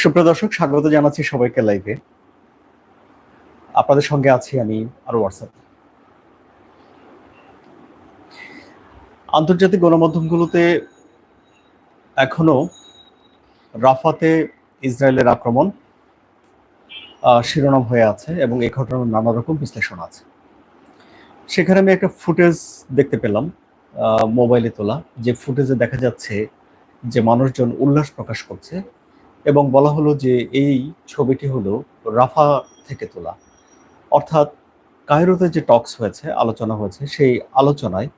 সুপ্রিয় দর্শক, স্বাগত জানাচ্ছি সবাইকে লাইভে আপনাদের সঙ্গে আছি আমি আরও হোয়াটসঅ্যাপ আন্তর্জাতিক গণমাধ্যমগুলোতে এখনও রাফাতে ইসরায়েলের আক্রমণ শিরোনাম হয়ে আছে এবং এই ঘটনার নানা রকম বিশ্লেষণ আছে। সেখানে আমি একটা ফুটেজ দেখতে পেলাম মোবাইলে তোলা। যে ফুটেজে দেখা যাচ্ছে যে মানুষজন উল্লাস প্রকাশ করছে এবং বলা হলো যে এই ছবিটি হলো রাফা থেকে তোলা। অর্থাৎ কায়রোতে যে টক্স হয়েছে, আলোচনা হয়েছে, সেই আলোচনায়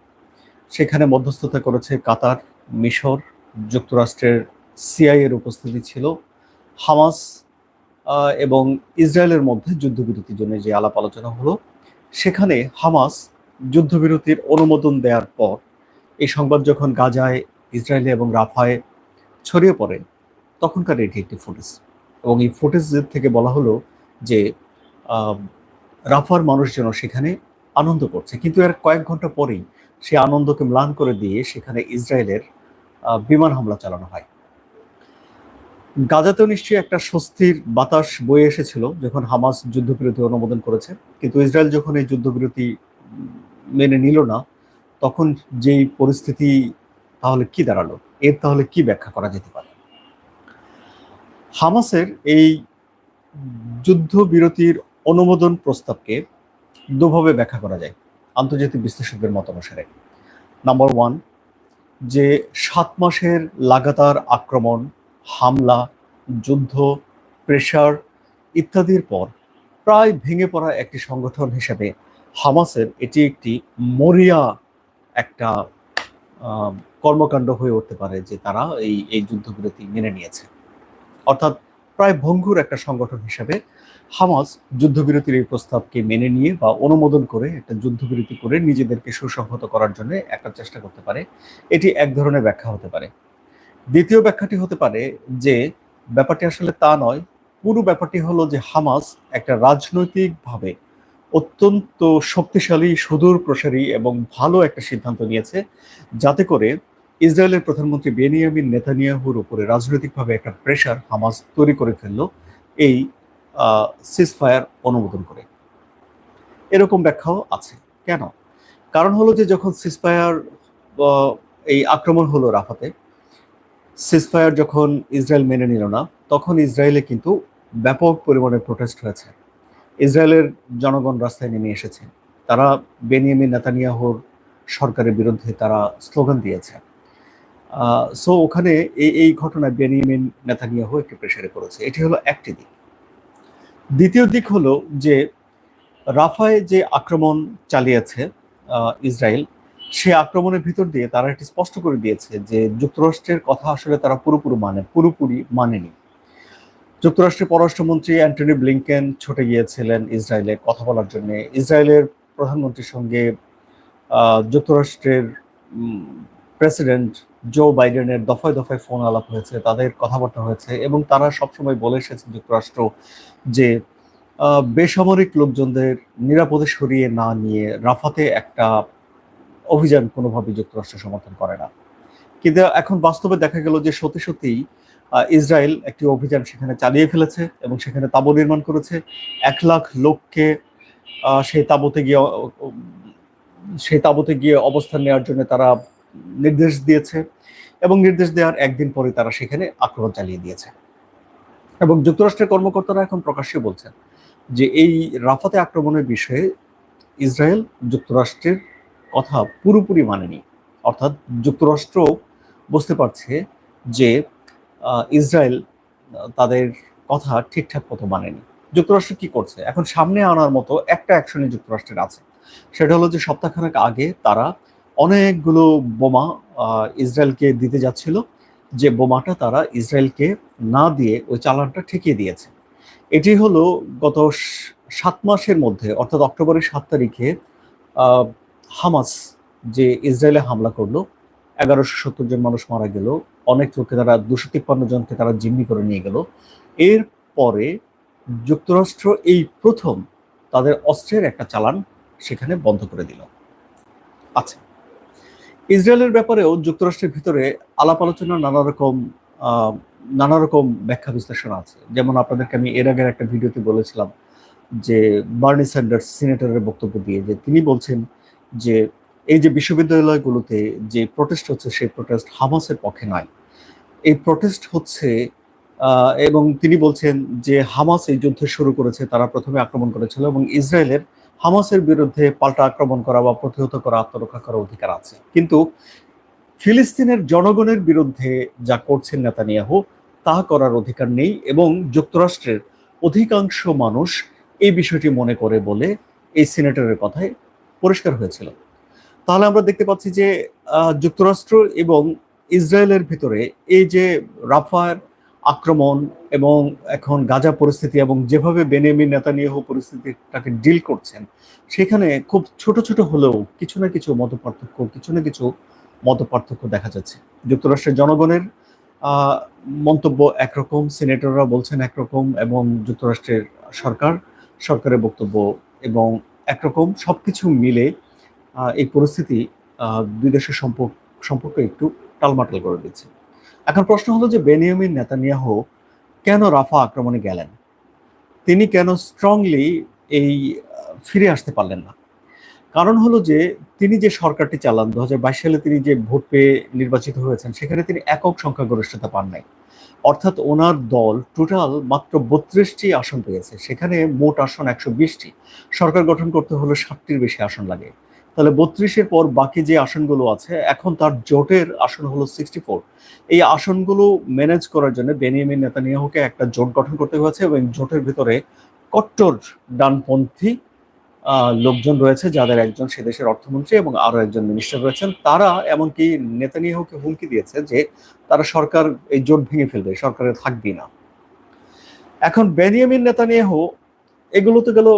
সেখানে মধ্যস্থতা করেছে কাতার, মিশর, যুক্তরাষ্ট্রের সিআই এর উপস্থিতি ছিল, হামাস এবং ইসরায়েলের মধ্যে যুদ্ধবিরতির জন্য যে আলাপ আলোচনা হলো, সেখানে হামাস যুদ্ধবিরতির অনুমোদন দেওয়ার পর এই সংবাদ যখন গাজায়, ইসরায়েলে এবং রাফায় ছড়িয়ে পড়ে তখনকার এটি একটি ফুটেজ এবং এই ফুটেজ থেকে বলা হলো যে রাফার মানুষ যেন সেখানে আনন্দ করছে। কিন্তু এর কয়েক ঘণ্টা পরেই সে আনন্দকে ম্লান করে দিয়ে সেখানে ইসরায়েলের বিমান হামলা চালানো হয়। গাজাতেও নিশ্চয়ই একটা স্বস্তির বাতাস বয়ে এসেছিল যখন হামাস যুদ্ধবিরতি অনুমোদন করেছে। কিন্তু ইসরায়েল যখন এই যুদ্ধবিরতি মেনে নিল না, তখন যেই পরিস্থিতি তাহলে কি দাঁড়াল? এর তাহলে কি ব্যাখ্যা করা যেতে পারে? হামাসের এই যুদ্ধবিরতির অনুমোদন প্রস্তাবকে দুভাবে ব্যাখ্যা করা যায়। আন্তর্জাতিক বিশ্লেষকদের মত অনুসারে। নাম্বার ওয়ান যে সাত মাসের লাগাতার আক্রমণ, হামলা, যুদ্ধ প্রেশার ইত্যাদির পর প্রায় ভেঙে পড়া একটি সংগঠন হিসেবে হামাসের এটি একটি মরিয়া একটা কর্মকাণ্ড হয়ে উঠতে পারে যে তারা এই এই যুদ্ধবিরতি মেনে নিয়েছে। অর্থাৎ প্রায় ভঙ্গুর একটা সংগঠন হিসেবে হামাস যুদ্ধবিরতির এই প্রস্তাবকে মেনে নিয়ে বা অনুমোদন করে একটা যুদ্ধবিরতি করে নিজেদেরকে সুসংহত করার জন্য একটা চেষ্টা করতে পারে। এটি এক ধরনের ব্যাখ্যা হতে পারে। দ্বিতীয় ব্যাখ্যাটি হতে পারে যে, ব্যাপারটি আসলে তা নয়। পুরো ব্যাপারটি হলো যে হামাস একটা রাজনৈতিকভাবে অত্যন্ত শক্তিশালী সুদূর প্রসারী এবং ভালো একটা সিদ্ধান্ত নিয়েছে। যাতে করে ইসরায়েলের প্রধানমন্ত্রী বেনিয়ামিন নেতানিয়াহুর উপরে রাজনৈতিকভাবে একটা প্রেশার হামাস তৈরি করে ফেলল এই সিজফায়ার অনুমোদন করে। এরকম ব্যাখ্যাও আছে। কেন? কারণ হলো যে যখন সিজফায়ার এই আক্রমণ হলো রাফাতে সিজফায়ার যখন ইসরায়েল মেনে নিল না, তখন ইসরায়েলে কিন্তু ব্যাপক পরিমাণে প্রোটেস্ট হয়েছে। ইসরায়েলের জনগণ রাস্তায় নেমে এসেছে। তারা বেনিয়ামিন নেতানিয়াহুর সরকারের বিরুদ্ধে তারা স্লোগান দিয়েছে। সো ওখানে এই এই ঘটনায় বেনিয়ামিন নেতানিয়াহু একটি প্রেশারে পড়েছে। এটি হলো একটি দিক। দ্বিতীয় দিক হলো যে, রাফায় যে আক্রমণ চালিয়েছে ইসরায়েল, সে আক্রমণের ভিতর দিয়ে তারা এটি স্পষ্ট করে দিয়েছে যে, যুক্তরাষ্ট্রের কথা আসলে তারা পুরোপুরি মানে পুরোপুরি মানেনি। যুক্তরাষ্ট্রের পররাষ্ট্রমন্ত্রী অ্যান্টনি ব্লিংকেন ছুটে গিয়েছিলেন ইসরায়েলে কথা বলার জন্য। ইসরায়েলের প্রধানমন্ত্রীর সঙ্গে যুক্তরাষ্ট্রের প্রেসিডেন্ট জো বাইডেনের দফায় দফায় ফোন আলাপ হয়েছে, তাদের কথাবার্তা হয়েছে এবং তারা সবসময় বলে এসেছে যুক্তরাষ্ট্র যে বেসামরিক লোকজনদের নিরাপদে সরিয়ে না নিয়ে রাফাতে একটা অভিযান কোনোভাবে যুক্তরাষ্ট্র সমর্থন করে না। কিন্তু এখন বাস্তবে দেখা গেল যে সত্যি সত্যিই ইসরায়েল একটি অভিযান সেখানে চালিয়ে ফেলেছে এবং সেখানে তাঁবু নির্মাণ করেছে। এক লাখ লোককে সেই তাঁবুতে গিয়ে সেই তাঁবুতে গিয়ে অবস্থান নেওয়ার জন্য তারা নির্দেশ দিয়েছে এবং নির্দেশ দেওয়ার একদিন পরে তারা সেখানে আক্রমণ চালিয়ে দিয়েছে। এবং যুক্তরাষ্ট্রের কর্মকর্তারা এখন প্রকাশ্যে বলছেন যে এই রাফাতে আক্রমণের বিষয়ে ইসরায়েল যুক্তরাষ্ট্রের কথা পুরোপুরি মানেনি। অর্থাৎ যুক্তরাষ্ট্র বুঝতে পারছে যে ইসরায়েল তাদের কথা ঠিকঠাক মতো মানেনি। যুক্তরাষ্ট্র কি করছে? এখন সামনে আনার মতো একটা অ্যাকশনে যুক্তরাষ্ট্রের আছে। সেটা হলো যে সপ্তাহখানেক আগে তারা অনেকগুলো বোমা ইসরায়েলকে দিতে যাচ্ছিল। যে বোমাটা তারা ইসরায়েলকে না দিয়ে ওই চালানটা ঠেকিয়ে দিয়েছে। এটি হলো গত সাত মাসের মধ্যে, অর্থাৎ অক্টোবরের সাত তারিখে হামাস যে ইসরায়েলে হামলা করল, এগারোশো সত্তর জন মানুষ মারা গেল, অনেক লোককে তারা দুশো তিপ্পান্ন জনকে তারা জিম্মি করে নিয়ে গেল। এর পরে যুক্তরাষ্ট্র এই প্রথম তাদের অস্ত্রের একটা চালান সেখানে বন্ধ করে দিল। আচ্ছা। ইসরায়েলের ব্যাপারেও যুক্তরাষ্ট্রের ভিতরে আলাপ আলোচনা নানা রকম নানা রকম ব্যাখ্যা বিশ্লেষণ আছে। যেমন আপনাদেরকে আমি এর আগের একটা ভিডিওতে বলেছিলাম যে বার্নি স্যান্ডার্স সিনেটরের বক্তব্য দিয়ে, যে তিনি বলছেন যে এই যে বিশ্ববিদ্যালয়গুলোতে যে প্রোটেস্ট হচ্ছে, সেই প্রোটেস্ট হামাসের পক্ষে নয়। এই প্রোটেস্ট হচ্ছে এবং তিনি বলছেন যে হামাস এই যুদ্ধ শুরু করেছে, তারা প্রথমে আক্রমণ করেছিল এবং ইসরায়েলের হামাসের বিরুদ্ধে পাল্টা আক্রমণ করা বা প্রতিহত করা, আত্মরক্ষা করার অধিকার আছে। কিন্তু ফিলিস্তিনের জনগণের বিরুদ্ধে যা করছেন নেতানিয়াহু, তা করার অধিকার নেই এবং যুক্তরাষ্ট্রের অধিকাংশ মানুষ এই বিষয়টি মনে করে বলে এই সিনেটরের কথায় পরিষ্কার হয়েছিল। তাহলে আমরা দেখতে পাচ্ছি যে যুক্তরাষ্ট্র এবং ইসরায়েলের ভিতরে এই যে রাফার আক্রমণ এবং এখন গাজা পরিস্থিতি এবং যেভাবে বেনিয়ামিন নেতানিয়াহু পরিস্থিতিটাকে ডিল করছেন, সেখানে খুব ছোট ছোট হলেও কিছু না কিছু মত পার্থক্য, কিছু না কিছু মত পার্থক্য দেখা যাচ্ছে। যুক্তরাষ্ট্রের জনগণের মন্তব্য একরকম, সিনেটররা বলছেন একরকম এবং যুক্তরাষ্ট্রের সরকার, সরকারের বক্তব্য এবং একরকম। সব কিছু মিলে এই পরিস্থিতি দুই দেশের সম্পর্ক সম্পর্ক একটু টালমাটাল করে দিচ্ছে। এখন প্রশ্ন হলো যে বেনিয়ামিন নেতানিয়াহু কেন রাফা আক্রমণে গেলেন? তিনি কেন স্ট্রংলি এই ফিরে আসতে পারলেন না? কারণ হলো যে তিনি যে সরকারটি চালান দু হাজার বাইশ সালে তিনি যে ভোট পেয়ে নির্বাচিত হয়েছেন, সেখানে তিনি একক সংখ্যাগরিষ্ঠতা পান নাই। অর্থাৎ ওনার দল টোটাল মাত্র বত্রিশটি আসন পেয়েছে। সেখানে মোট আসন একশো বিশটি। সরকার গঠন করতে হলে ষাটটির বেশি আসন লাগে। তাহলে বত্রিশের পর বাকি যে আসনগুলো আছে, এখন তার জোটের আসন হলো সিক্সটি ফোর এই আসনগুলো ম্যানেজ করার জন্য বেনিয়ামিন নেতানিয়াহুকে একটা জোট গঠন করতে হয়েছে এবং জোটের ভিতরে কট্টর ডানপন্থী লোকজন রয়েছে যাদের একজন সে দেশের অর্থমন্ত্রী এবং আরও একজন মিনিস্টার রয়েছেন। তারা এমনকি নেতানিয়াহুকে হুমকি দিয়েছে যে তারা সরকার এই জোট ভেঙে ফেলবে সরকারে থাকবে না। এখন বেনিয়ামিন নেতানিয়াহু, এগুলো তো গেল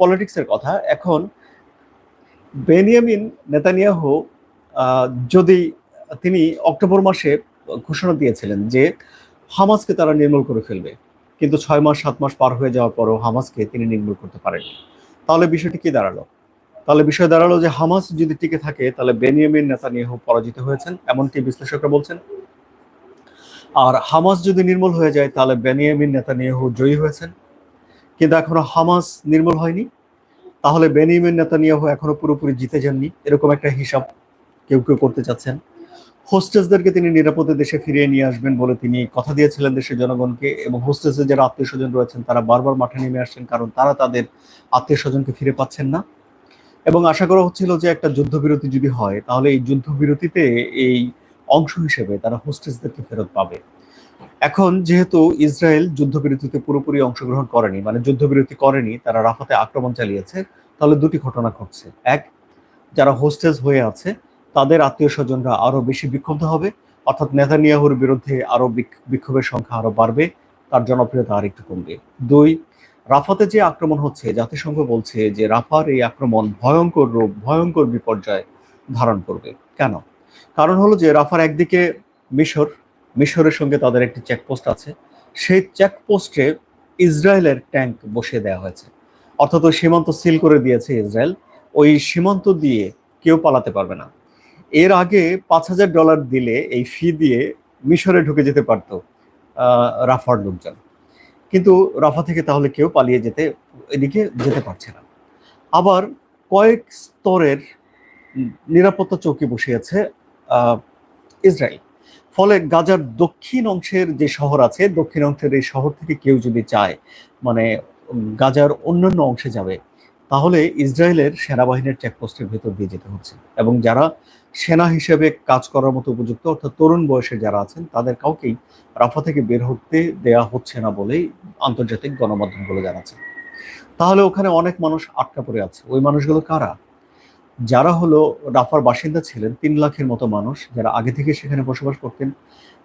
পলিটিক্সের কথা। এখন বেনিয়ামিন নেতানিয়াহু যদি তিনি অক্টোবর মাসে ঘোষণা দিয়েছিলেন যে হামাসকে তারা নির্মূল করে ফেলবে, কিন্তু ছয় মাস, সাত মাস পার হয়ে যাওয়ার পরও হামাসকে তিনি নির্মূল করতে পারেননি। তাহলে বিষয়টি কি দাঁড়াল? তাহলে বিষয় দাঁড়াল যে হামাস যদি টিকে থাকে, তাহলে বেনিয়ামিন নেতানিয়াহু পরাজিত হয়েছেন এমনকি বিশ্লেষকরা বলছেন। আর হামাস যদি নির্মূল হয়ে যায়, তাহলে বেনিয়ামিন নেতানিয়াহু জয়ী হয়েছেন, কিন্তু এখনও হামাস নির্মূল হয়নি। তাহলে বেনিয়ামিন নেতানিয়াহু এখনও পুরোপুরি জিতে যাননি। এরকম একটা হিসাব কেউ কেউ করতে চাচ্ছেন। হোস্টেসদেরকে তিনি নিরাপদে দেশে ফিরিয়ে নিয়ে আসবেন বলে তিনি কথা দিয়েছিলেন দেশের জনগণকে এবং হোস্টেসের যারা আত্মীয় স্বজন রয়েছেন, তারা বারবার মাঠে নেমে আসছেন কারণ তারা তাদের আত্মীয় স্বজনকে ফিরে পাচ্ছেন না। এবং আশা করা হচ্ছিল যে একটা যুদ্ধবিরতি যদি হয়, তাহলে এই যুদ্ধবিরতিতে এই অংশ হিসেবে তারা হোস্টেসদেরকে ফেরত পাবে। এখন যেহেতু ইসরায়েল যুদ্ধবিরতিতে পুরোপুরি অংশগ্রহণ করেনি মানে যুদ্ধবিরতি করেনি, তারা রাফাতে আক্রমণ চালিয়েছে, তাহলে দুটি ঘটনা ঘটছে। এক, যারা হোস্টেস হয়ে আছে, তাদের আত্মীয় স্বজনরা আরও বেশি বিক্ষুব্ধ হবে, অর্থাৎ নেতানিয়াহুর বিরুদ্ধে আরও বিক- বিক্ষোভের সংখ্যা আরও বাড়বে, তার জনপ্রিয়তা আর একটু কমবে। দুই, রাফাতে যে আক্রমণ হচ্ছে, জাতিসংঘ বলছে যে রাফার এই আক্রমণ ভয়ঙ্কর রূপ, ভয়ঙ্কর বিপর্যয় ধারণ করবে। কেন? কারণ হলো যে রাফার একদিকে মিশর মিশরের সঙ্গে তাদের একটি চেকপোস্ট আছে। সেই চেকপোস্টে ইসরায়েলের ট্যাঙ্ক বসিয়ে দেওয়া হয়েছে। অর্থাৎ ওই সীমান্ত সিল করে দিয়েছে ইসরায়েল। ওই সীমান্ত দিয়ে কেউ পালাতে পারবে না। এর আগে পাঁচ হাজার ডলার দিলে এই ফি দিয়ে মিশরে ঢুকে যেতে পারতো রাফার লোকজন। কিন্তু রাফা থেকে তাহলে কেউ পালিয়ে যেতে, এদিকে যেতে পারছে না। আবার কয়েক স্তরের নিরাপত্তা চৌকি বসিয়েছে ইসরায়েল। ফলে গাজার দক্ষিণ অংশের যে শহর আছে, দক্ষিণ অংশের এই শহর থেকে কেউ যদি চায় মানে গাজার অন্যান্য অংশে যাবে, তাহলে ইসরায়েলের সেনাবাহিনীর চেকপোস্টের ভেতর দিয়ে যেতে হচ্ছে। এবং যারা সেনা হিসেবে কাজ করার মতো উপযুক্ত, অর্থাৎ তরুণ বয়সে যারা আছেন, তাদের কাউকেই রাফা থেকে বের হতে দেয়া হচ্ছে না বলেই আন্তর্জাতিক গণমাধ্যমগুলো জানাচ্ছে। তাহলে ওখানে অনেক মানুষ আটকা পড়ে আছে। ওই মানুষগুলো কারা? যারা হলো রাফার বাসিন্দা ছিলেন, তিন লাখের মতো মানুষ যারা আগে থেকে সেখানে বসবাস করতেন।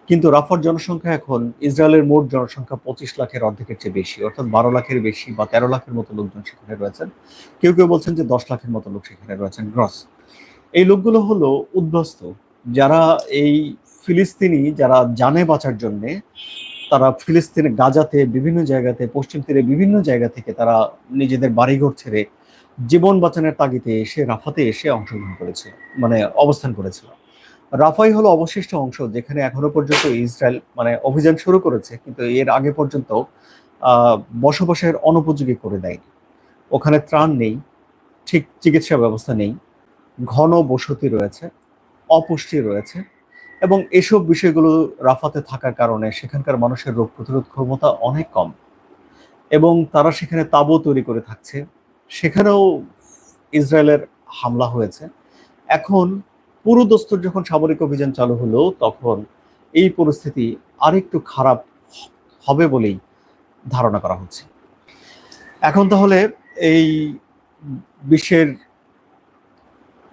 কিন্তু রাফার জনসংখ্যা এখন ইসরায়েলের মোট জনসংখ্যা পঁচিশ লাখের অর্ধেকের চেয়ে বেশি, অর্থাৎ বারো লাখের বেশি বা তেরো লাখের মতো লোকজন সেখানে রয়েছেন। কেউ কেউ বলছেন যে দশ লাখের মতো লোক সেখানে রয়েছেন গ্রস। এই লোকগুলো হলো উদ্বাস্ত, যারা এই ফিলিস্তিনি যারা জানে বাঁচার জন্যে, তারা ফিলিস্তিনে গাজাতে বিভিন্ন জায়গাতে, পশ্চিম তীরে বিভিন্ন জায়গা থেকে তারা নিজেদের বাড়িঘর ছেড়ে জীবন বাঁচানোর তাগিদে এসে রাফাতে এসে অংশগ্রহণ করেছিল মানে অবস্থান করেছিল। রাফাই হলো অবশিষ্ট অংশ যেখানে এখনও পর্যন্ত ইসরায়েল মানে অভিযান শুরু করেছে, কিন্তু এর আগে পর্যন্ত বসবাসের অনুপযোগী করে দেয়নি। ওখানে ত্রাণ নেই, ঠিক চিকিৎসা ব্যবস্থা নেই, ঘন বসতি রয়েছে, অপুষ্টি রয়েছে এবং এসব বিষয়গুলো রাফাতে থাকার কারণে সেখানকার মানুষের রোগ প্রতিরোধ ক্ষমতা অনেক কম এবং তারা সেখানে তাবু তৈরি করে থাকছে। সেখানেও ইসরায়েলের হামলা হয়েছে। এখন পুরোদস্তর যখন সামরিক অভিযান চালু হলো, তখন এই পরিস্থিতি আরেকটু খারাপ হবে বলেই ধারণা করা হচ্ছে। এখন তাহলে এই বিশ্বের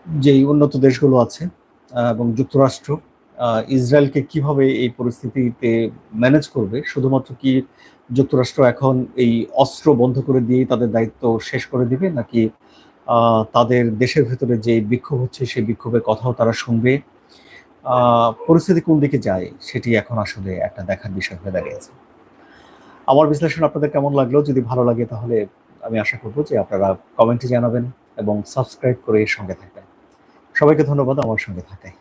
যেই উন্নত দেশগুলো আছে এবং যুক্তরাষ্ট্র ইসরায়েলকে কীভাবে এই পরিস্থিতিতে ম্যানেজ করবে? শুধুমাত্র কি যুক্তরাষ্ট্র এখন এই অস্ত্র বন্ধ করে দিয়ে তাদের দায়িত্ব শেষ করে দিবে, নাকি তাদের দেশের ভেতরে যে বিক্ষোভ হচ্ছে, সেই বিক্ষোভের কথাও তারা শুনবে? পরিস্থিতি কোন দিকে যায় সেটি এখন আসলে একটা দেখার বিষয় হয়ে দাঁড়িয়েছে। আমার বিশ্লেষণ আপনাদের কেমন লাগল? যদি ভালো লাগে তাহলে আমি আশা করব যে আপনারা কমেন্টে জানাবেন এবং সাবস্ক্রাইব করে সঙ্গে থাকবেন। সবাইকে ধন্যবাদ আমার সঙ্গে থাকায়।